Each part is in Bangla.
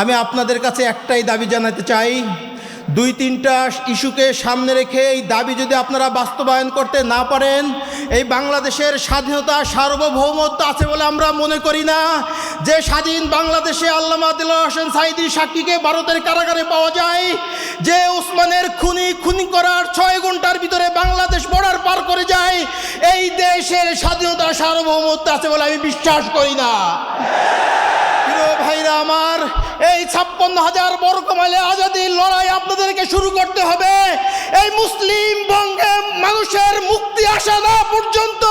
আমি আপনাদের কাছে একটাই দাবি জানাতে চাই। দুই তিনটা ইস্যুকে সামনে রেখে এই দাবি যদি আপনারা বাস্তবায়ন করতে না পারেন, এই বাংলাদেশের স্বাধীনতা সার্বভৌমত্ব আছে বলে আমরা মনে করি না। যে স্বাধীন বাংলাদেশে আল্লামা দিল হোসেন সাইদির সাক্ষীকে ভারতের কারাগারে পাওয়া যায়, যে উসমানের খুনি খুনি করার ছয় ঘণ্টার ভিতরে বাংলাদেশ বর্ডার পার করে যায়, এই দেশের স্বাধীনতা সার্বভৌমত্ব আছে বলে আমি বিশ্বাস করি না। এই ছাপ্পান্ন হাজার বর্গ মাইলে আজাদির লড়াই আপনাদেরকে শুরু করতে হবে। এই মুসলিম বঙ্গে মানুষের মুক্তি আসা না পর্যন্ত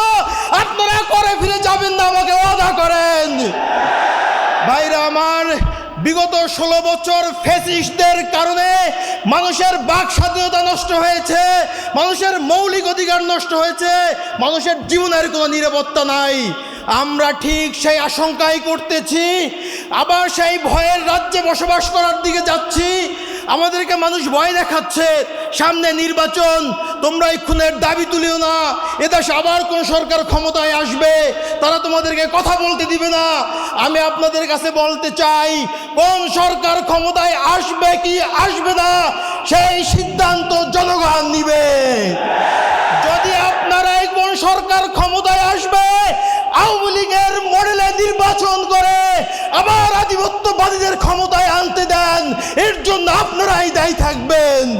আপনারা করে ফিরে যাবেন না, আমাকে ওয়াদা করেন। ভাইরা আমার, বিগত ষোলো বছর ফেসিস্টদের কারণে মানুষের বাক স্বাধীনতা নষ্ট হয়েছে, মানুষের মৌলিক অধিকার নষ্ট হয়েছে, মানুষের জীবনের কোনো নিরাপত্তা নাই। আমরা ঠিক সেই আশঙ্কাই করতেছি, আবার সেই ভয়ের রাজ্যে বসবাস করার দিকে যাচ্ছি। আমাদেরকে মানুষ ভয় দেখাচ্ছে, সামনে নির্বাচন, তোমরা এই খুনের দাবি তুলিও না এদেশে আবার কোন সরকার ক্ষমতায় আসবে, তারা তোমাদেরকে কথা বলতে দিবে না। আমি আপনাদের কাছে বলতে চাই, কোন সরকার ক্ষমতায় আসবে কি আসবে না, সেই সিদ্ধান্ত জনগণ নিবে। যদি আপনারা কোন সরকার ক্ষমতায় আসবে আওয়ামী লীগের মডেলে নির্বাচন করে আবার আধিপত্যবাদীদের ক্ষমতায় আনতে দেন, এর জন্য আপনারাই দায়ী থাকবেন।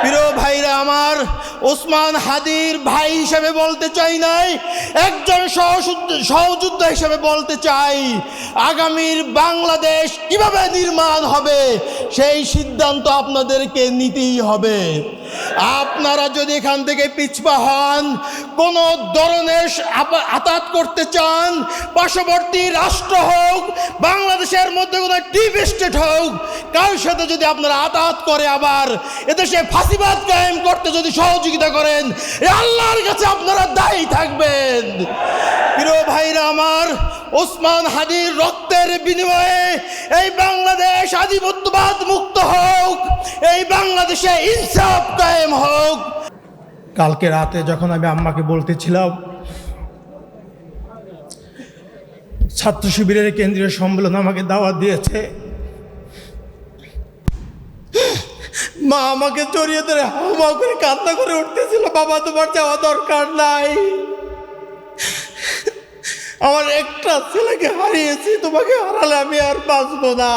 প্রিয় ভাইরা, আমার ওসমান হাদির ভাই হিসেবে বলতে চাই নাই, একজন সহযুদ্ধ- সহযোদ্ধা হিসেবে বলতে চাই, আগামীর বাংলাদেশ কীভাবে নির্মাণ হবে, সেই সিদ্ধান্ত আপনাদেরকে নিতেই হবে। আপনারা যদি এখান থেকে পিছপা হন, কোন ধরনের আতাত করতে চান, পার্শ্ববর্তী রাষ্ট্র হোক, বাংলাদেশের মধ্যে কোনো ডিপ স্টেট হোক, কারোর সাথে যদি আপনারা আতাত করে আবার এদেশে ফাঁসিবাদ কায়েম করতে যদি সহযোগিতা করেন আল্লাহর কাছে আপনারা দায়ী থাকবেন। প্রিয় ভাইরা আমার ওসমান হাদির রক্তের বিনিময়ে এই বাংলাদেশ আধিপত্যবাদ মুক্ত হোক, এই বাংলাদেশে ইনসাফ কায়েম হোক। কালকে রাতে যখন আমি আম্মাকে বলতেছিলাম, ছাত্র শিবিরের কেন্দ্রীয় সম্মেলন আমাকে দাওয়াত দিয়েছে। মা আমাকে জড়িয়ে ধরে হামা করে কান্না করে উঠতেছিল, বাবা তোমার যাওয়া দরকার নাই। আমার একটা ছেলেকে হারিয়েছি, তোমাকে হারালে আমি আর বাঁচবো না।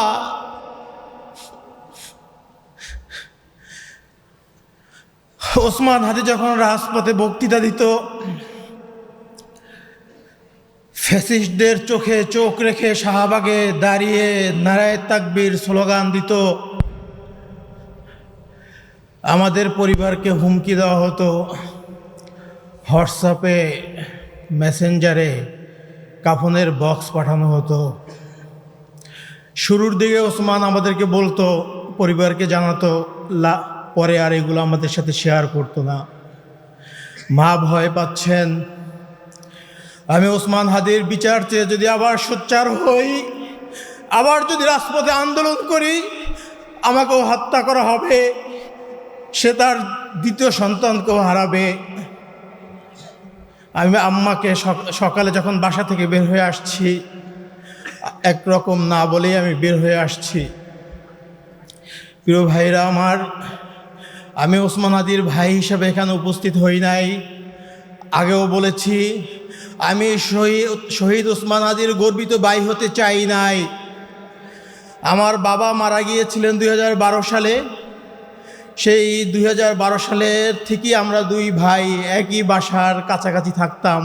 ওসমান হাতে যখন রাজপথে বক্তৃতা দিত, ফ্যাসিস্টদের চোখে চোখ রেখে শাহবাগে দাঁড়িয়ে নারায় তাকবীর স্লোগান দিত, আমাদের পরিবারকে হুমকি দেওয়া হতো হোয়াটসঅ্যাপে, মেসেঞ্জারে কাফনের বক্স পাঠানো হতো। শুরুর দিকে ওসমান আমাদেরকে বলতো, পরিবারকে জানাতো, লা, পরে আর এগুলো আমাদের সাথে শেয়ার করতো না। মা ভয় পাচ্ছেন। আমি ওসমান হাদির বিচার চেয়ে যদি আবার সোচ্চার হই, আবার যদি রাজপথে আন্দোলন করি, আমাকেও হত্যা করা হবে, সে তার দ্বিতীয় সন্তানকেও হারাবে। আমি আম্মাকে সকালে যখন বাসা থেকে বের হয়ে আসছি, একরকম না বলেই আমি বের হয়ে আসছি। প্রিয় ভাইরা আমার, আমি ওসমান আদির ভাই হিসাবে এখানে উপস্থিত হই নাই। আগেও বলেছি, আমি শহীদ শহীদ ওসমান আদির গর্বিত ভাই হতে চাই নাই। আমার বাবা মারা গিয়েছিলেন দু হাজার বারো সালে। সেই দুই হাজার বারো সালের থেকেই আমরা দুই ভাই একই বাসার কাছাকাছি থাকতাম।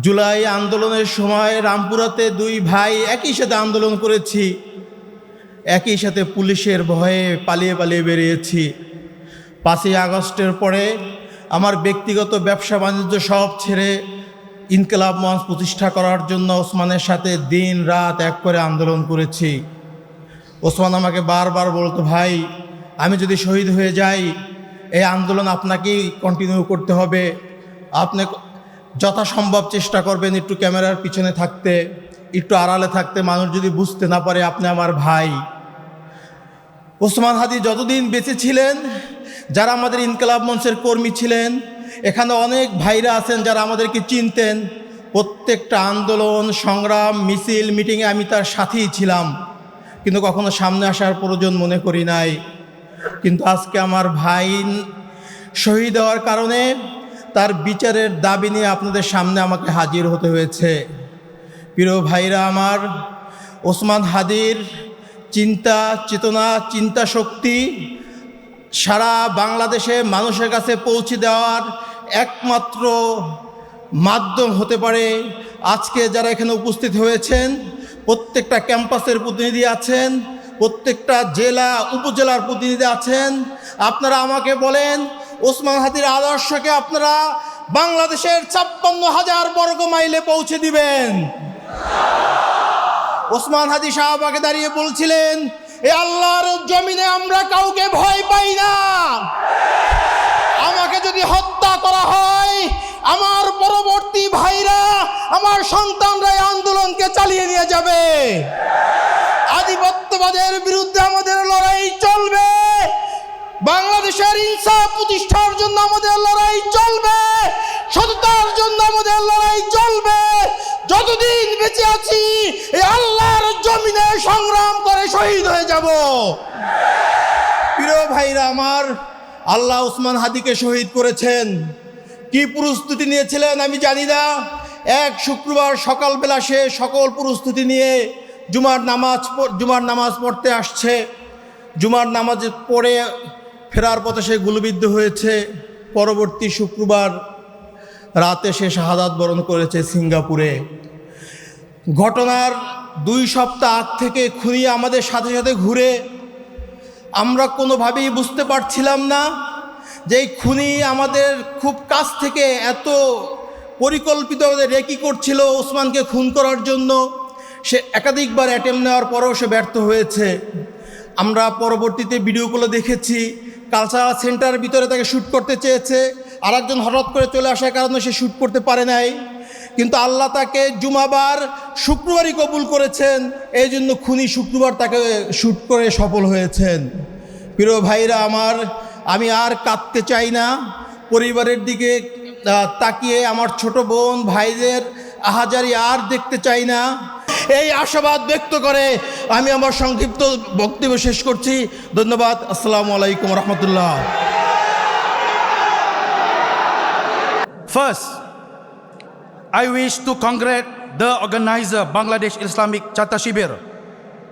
জুলাই আন্দোলনের সময় রামপুরাতে দুই ভাই একই সাথে আন্দোলন করেছি। একই সাথে পুলিশের ভয়ে পালিয়ে পালিয়ে বেরিয়েছি। পাঁচই আগস্টের পরে আমার ব্যক্তিগত ব্যবসা বাণিজ্য সব ছেড়ে ইনকলাব মঞ্চ প্রতিষ্ঠা করার জন্য ওসমানের সাথে দিন রাত এক করে আন্দোলন করেছি। ওসমান আমাকে বারবার বলতো, ভাই আমি যদি শহীদ হয়ে যাই, এই আন্দোলন আপনাকেই কন্টিনিউ করতে হবে। আপনি যথাসম্ভব চেষ্টা করবেন একটু ক্যামেরার পিছনে থাকতে, একটু আড়ালে থাকতে। মানুষ যদি বুঝতে না পারে, আপনি আমার ভাই। ওসমান হাদি যতদিন বেঁচে ছিলেন, যারা আমাদের ইনকলাব মঞ্চের কর্মী ছিলেন, এখানে অনেক ভাইরা আছেন যারা আমাদেরকে চিনতেন। প্রত্যেকটা আন্দোলন, সংগ্রাম, মিছিল, মিটিংয়ে আমি তার সাথেই ছিলাম। কিন্তু কখনো সামনে আসার প্রয়োজন মনে করি নাই। কিন্তু আজকে আমার ভাই শহীদ হওয়ার কারণে তার বিচারের দাবি নিয়ে আপনাদের সামনে আমাকে হাজির হতে হয়েছে। প্রিয় ভাইরা আমার, ওসমান হাদির চিন্তা, চেতনা, চিন্তা শক্তি সারা বাংলাদেশে মানুষের কাছে পৌঁছে দেওয়ার একমাত্র মাধ্যম হতে পারে। আজকে যারা এখানে উপস্থিত হয়েছেন, প্রত্যেকটা ক্যাম্পাসের প্রতিনিধি আছেন প্রত্যেকটা জেলা, উপজেলার প্রতিনিধি আছেন। আপনারা আমাকে বলেন, ওসমান হাদির আদর্শকে আপনারা বাংলাদেশের ছাপ্পান্ন হাজার বর্গ মাইলে পৌঁছে দিবেন। ওসমান হাদি সাহাবাকে দাঁড়িয়ে বলছিলেন, এ আল্লাহর জমিনে আমরা কাউকে ভয় পাই না। আমাকে যদি হত্যা করা হয়, আমার পরবর্তী ভাইরা, আমার সন্তানরা আন্দোলনকে চালিয়ে নিয়ে যাবে। আধিপত্যবাদের বিরুদ্ধে আমাদের লড়াই চলবে। বাংলাদেশের ইনসাফ প্রতিষ্ঠার জন্য আমাদের লড়াই চলবে। সততার জন্য আমাদের লড়াই চলবে। যতদিন বেঁচে আছি, এই আল্লাহর জমিনে সংগ্রাম করে শহীদ হয়ে যাব। প্রিয় ভাইরা আমার, আল্লাহ উসমান হাদিকে শহীদ করেছেন। কি প্রস্তুতি নিয়েছিলেন আমি জানি না। এক শুক্রবার সকালবেলা সে সকল প্রস্তুতি নিয়ে জুমার নামাজ জুমার নামাজ পড়তে আসছে। জুমার নামাজ পড়ে ফেরার পথে সে গুলবিদ্ধ হয়েছে। পরবর্তী শুক্রবার রাতে সে শাহাদাত বরণ করেছে সিঙ্গাপুরে। ঘটনার দুই সপ্তাহ আগ থেকে খুনি আমাদের সাথে সাথে ঘুরে আমরা কোনোভাবেই বুঝতে পারছিলাম না যে খুনি আমাদের খুব কাছ থেকে এত পরিকল্পিত রেকি করছিল ওসমানকে খুন করার জন্য। সে একাধিকবার অ্যাটেম্প নেওয়ার পরেও সে ব্যর্থ হয়েছে। আমরা পরবর্তীতে ভিডিওগুলো দেখেছি কালচারাল সেন্টার ভিতরে তাকে শ্যুট করতে চেয়েছে, আরেকজন হঠাৎ করে চলে আসার কারণে সে শ্যুট করতে পারে নাই। কিন্তু আল্লাহ তাকে জুমাবার শুক্রবারই কবুল করেছেন এই জন্য খুনি শুক্রবার তাকে শ্যুট করে সফল হয়েছেন। প্রিয় ভাইরা আমার, আমি আর কাঁদতে চাই না। পরিবারের দিকে তাকিয়ে আমার ছোট বোন, ভাইদের আহাজারি আর দেখতে চাই না। এই আশাবাদ ব্যক্ত করে আমি আমার সংক্ষিপ্ত বক্তব্য শেষ করছি ধন্যবাদ আসসালামু আলাইকুম রহমতুল্লাহ First, I wish to congratulate the organizer Bangladesh Islamic Chata Shibir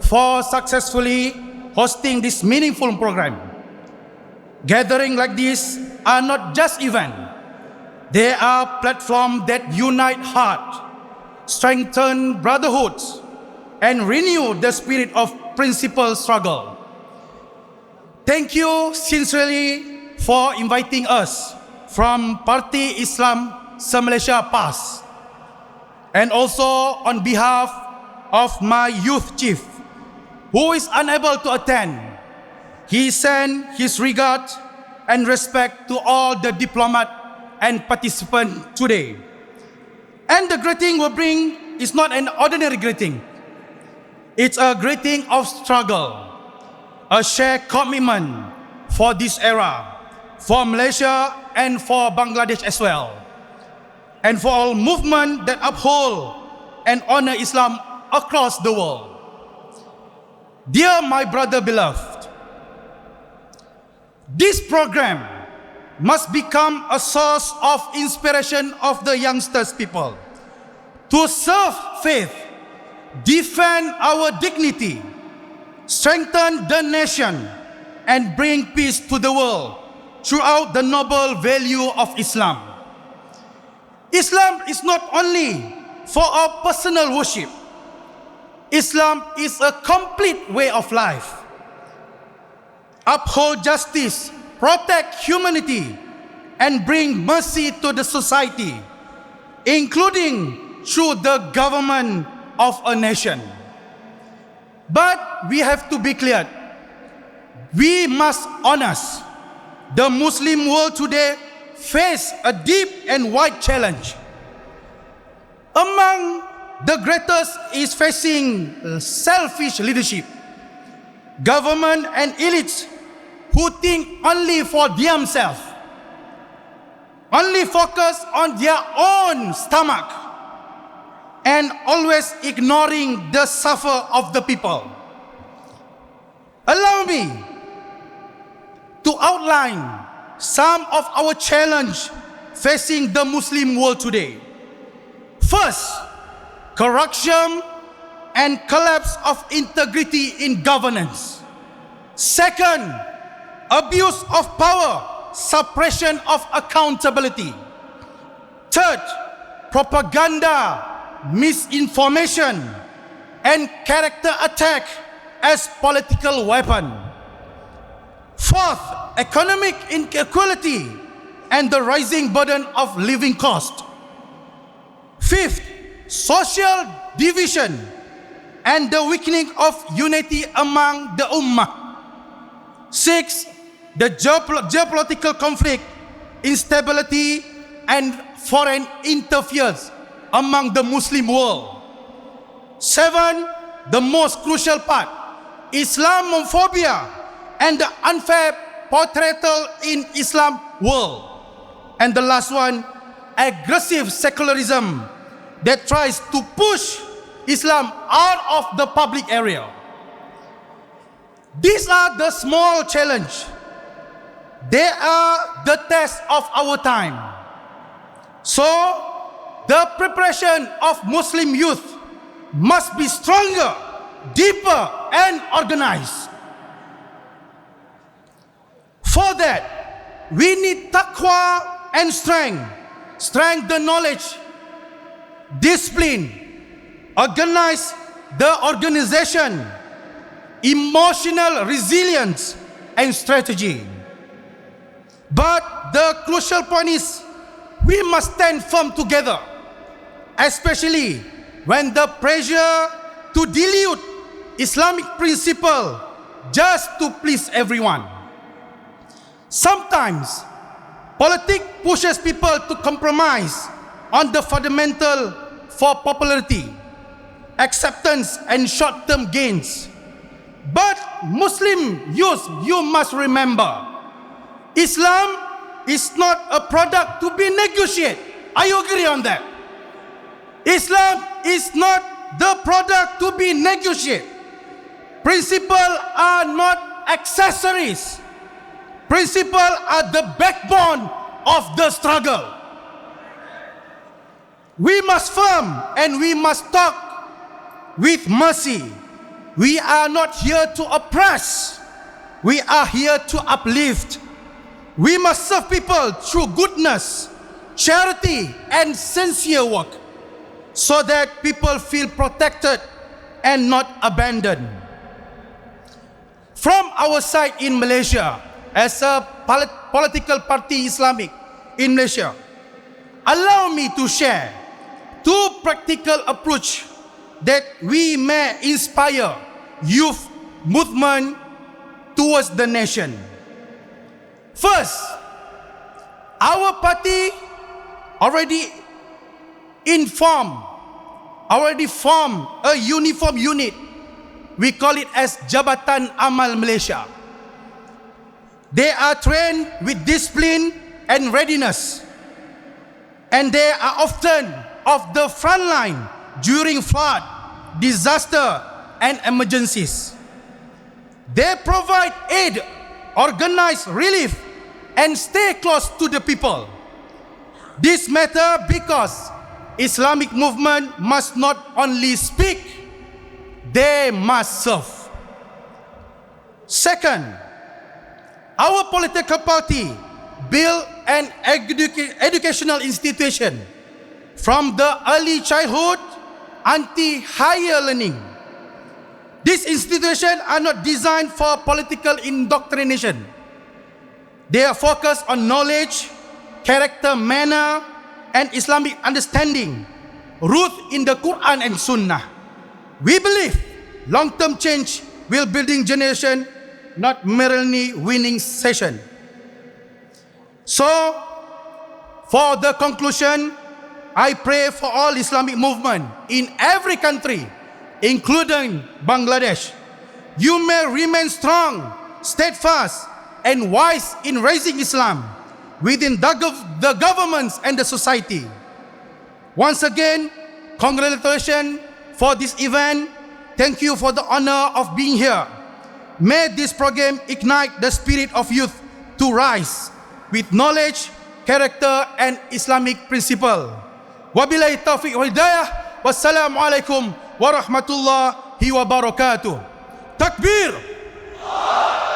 for successfully hosting this meaningful program. Gathering like this are not just event. They are platform that unite heart, strengthen brotherhood, and renew the spirit of principle struggle. Thank you sincerely for inviting us from Parti Islam Malaysia PAS. And also on behalf of my youth chief, who is unable to attend, he sent his regard and respect to all the diplomat and participant today. And the greeting we bring is not an ordinary greeting. It's a greeting of struggle, a shared commitment for this era, for Malaysia and for Bangladesh as well, and for all movement that uphold and honor Islam across the world. Dear my brother beloved, this program must become a source of inspiration of the youngsters people to serve faith, defend our dignity, strengthen the nation, and bring peace to the world throughout the noble value of Islam. Islam is not only for our personal worship. Islam is a complete way of life. Uphold justice, protect humanity, and bring mercy to the society, including through the government of a nation. But we have to be clear. We must honest. The Muslim world today face a deep and wide challenge. Among the greatest is facing selfish leadership, government and elites who think only for themselves, only focus on their own stomach, and always ignoring the suffer of the people. Allow me to outline some of our challenge facing the Muslim world today. First, corruption and collapse of integrity in governance. Second, abuse of power, suppression of accountability. Third, propaganda, misinformation, and character attack as political weapon. Fourth, economic inequality and the rising burden of living cost. Fifth, social division and the weakening of unity among the ummah. Six, the geopol- geopolitical conflict, instability, and foreign interference among the Muslim world. Seven, the most crucial part, Islamophobia and the unfair portrayal in Islam world. And the last one, aggressive secularism that tries to push Islam out of the public area. These are the small challenge. They are the test of our time. So, the preparation of Muslim youth must be stronger, deeper, and organized. For that, we need taqwa and strength. Strength the knowledge, discipline, organize the organization, emotional resilience, and strategy. But the crucial point is we must stand firm together, especially when the pressure to dilute Islamic principle just to please everyone. Sometimes politics pushes people to compromise on the fundamental for popularity, acceptance, and short-term gains. But Muslim youth, you must remember, Islam is not a product to be negotiated. Are you agree on that? Islam is not the product to be negotiated. Principles are not accessories. Principles are the backbone of the struggle. We must firm and we must talk with mercy. We are not here to oppress. We are here to uplift. We must serve people through goodness, charity, and sincere work so that people feel protected and not abandoned. From our side in Malaysia, as a polit- political party Islamic in Malaysia, allow me to share two practical approach that we may inspire youth movement towards the nation. First, our party already informed, already formed a uniform unit. We call it as Jabatan Amal Malaysia. They are trained with discipline and readiness. And they are often of the front line during flood, disaster, and emergencies. They provide aid, organize relief, and stay close to the people. This matter because Islamic movement must not only speak, they must serve. Second, our political party build an educa- educational institution from the early childhood until higher learning. These institutions are not designed for political indoctrination. They are focused on knowledge, character, manner, and Islamic understanding, rooted in the Quran and Sunnah. We believe long-term change will building generation, not merely winning session. So, for the conclusion, I pray for all Islamic movement in every country, including Bangladesh. You may remain strong, steadfast, and wise in raising Islam within the, gov- the governments and the society. Once again, congratulations for this event. Thank you for the honor of being here. May this program ignite the spirit of youth to rise with knowledge, character, and Islamic principle. Wabillahi taufiq wal hidayah. Wassalamu alaikum wa rahmatullahi. Takbir! Allah!